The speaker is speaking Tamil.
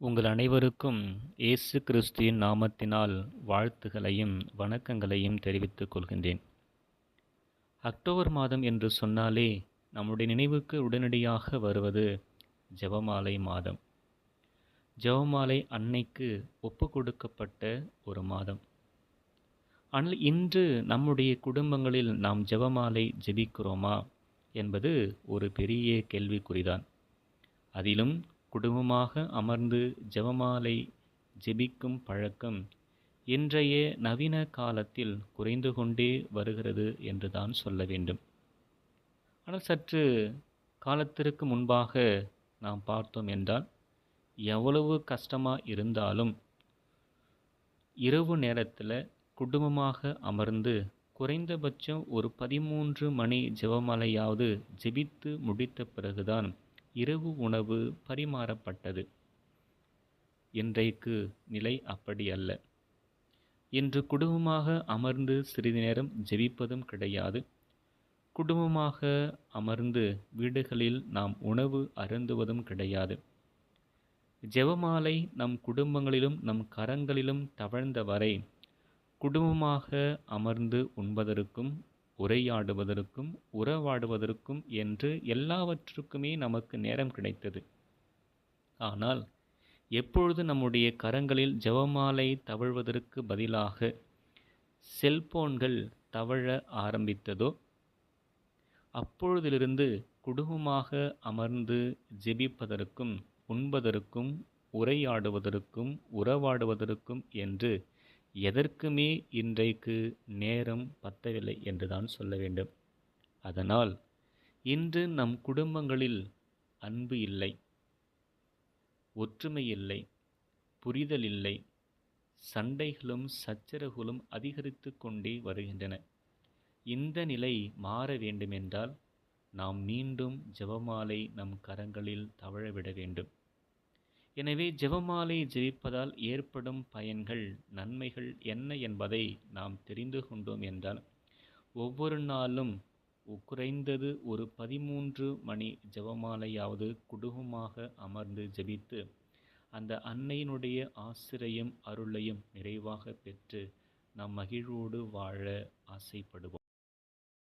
உங்கள் அனைவருக்கும் இயேசு கிறிஸ்துவின் நாமத்தினால் வாழ்த்துகளையும் வணக்கங்களையும் தெரிவித்துக் கொள்கின்றேன். அக்டோபர் மாதம் என்று சொன்னாலே நம்முடைய நினைவுக்கு உடனடியாக வருவது ஜெபமாலை மாதம். ஜெபமாலை அன்னைக்கு ஒப்பு கொடுக்கப்பட்ட ஒரு மாதம். ஆனால் இன்று நம்முடைய குடும்பங்களில் நாம் ஜெபமாலை ஜெபிக்கிறோமா என்பது ஒரு பெரிய கேள்விக்குறிதான். அதிலும் குடும்பமாக அமர்ந்து ஜெபமாலை ஜெபிக்கும் பழக்கம் இன்றைய நவீன காலத்தில் குறைந்து கொண்டே வருகிறது என்று தான் சொல்ல வேண்டும். ஆனால் சற்று காலத்திற்கு முன்பாக நாம் பார்த்தோம் என்றால் எவ்வளவு கஷ்டமாக இருந்தாலும் இரவு நேரத்தில் குடும்பமாக அமர்ந்து குறைந்தபட்சம் ஒரு பதிமூன்று மணி ஜெபமாலையாவது ஜெபித்து முடித்த பிறகுதான் இரவு உணவு பரிமாறப்பட்டது. இன்றைக்கு நிலை அப்படி அல்ல. இன்று குடும்பமாக அமர்ந்து சிறிது நேரம் ஜெபிப்பதும் கிடையாது. குடும்பமாக அமர்ந்து வீடுகளில் நாம் உணவு அருந்துவதும் கிடையாது. ஜெபமாலை நம் குடும்பங்களிலும் நம் கரங்களிலும் தவழ்ந்த வரை குடும்பமாக அமர்ந்து உண்பதற்கும் உரையாடுவதற்கும் உறவாடுவதற்கும் என்று எல்லாவற்றுக்குமே நமக்கு நேரம் கிடைத்தது. ஆனால் எப்பொழுது நம்முடைய கரங்களில் ஜெபமாலை தவழ்வதற்கு பதிலாக செல்போன்கள் தவழ ஆரம்பித்ததோ அப்பொழுதிலிருந்து குடும்பமாக அமர்ந்து ஜெபிப்பதற்கும் உண்பதற்கும் உரையாடுவதற்கும் உறவாடுவதற்கும் என்று எதற்குமே இன்றைக்கு நேரம் பத்தவில்லை என்றுதான் சொல்ல வேண்டும். அதனால் இன்று நம் குடும்பங்களில் அன்பு இல்லை ஒற்றுமை இல்லை புரிதல் இல்லை சண்டைகளும் சச்சரவுகளும் அதிகரித்து கொண்டே வருகின்றன. இந்த நிலை மாற வேண்டுமென்றால் நாம் மீண்டும் ஜெபமாலை நம் கரங்களில் தவழவிட வேண்டும். எனவே ஜெபமாலை ஜெபிப்பதால் ஏற்படும் பயன்கள் நன்மைகள் என்ன என்பதை நாம் தெரிந்து கொண்டோம் என்றால் ஒவ்வொரு நாளும் குறைந்தது ஒரு பதிமூன்று மணி ஜெபமாலையாவது குடும்பமாக அமர்ந்து ஜெபித்து அந்த அன்னையினுடைய ஆசிரியம் அருளையும் நிறைவாக பெற்று நாம் மகிழ்வோடு வாழ ஆசைப்படுவோம்.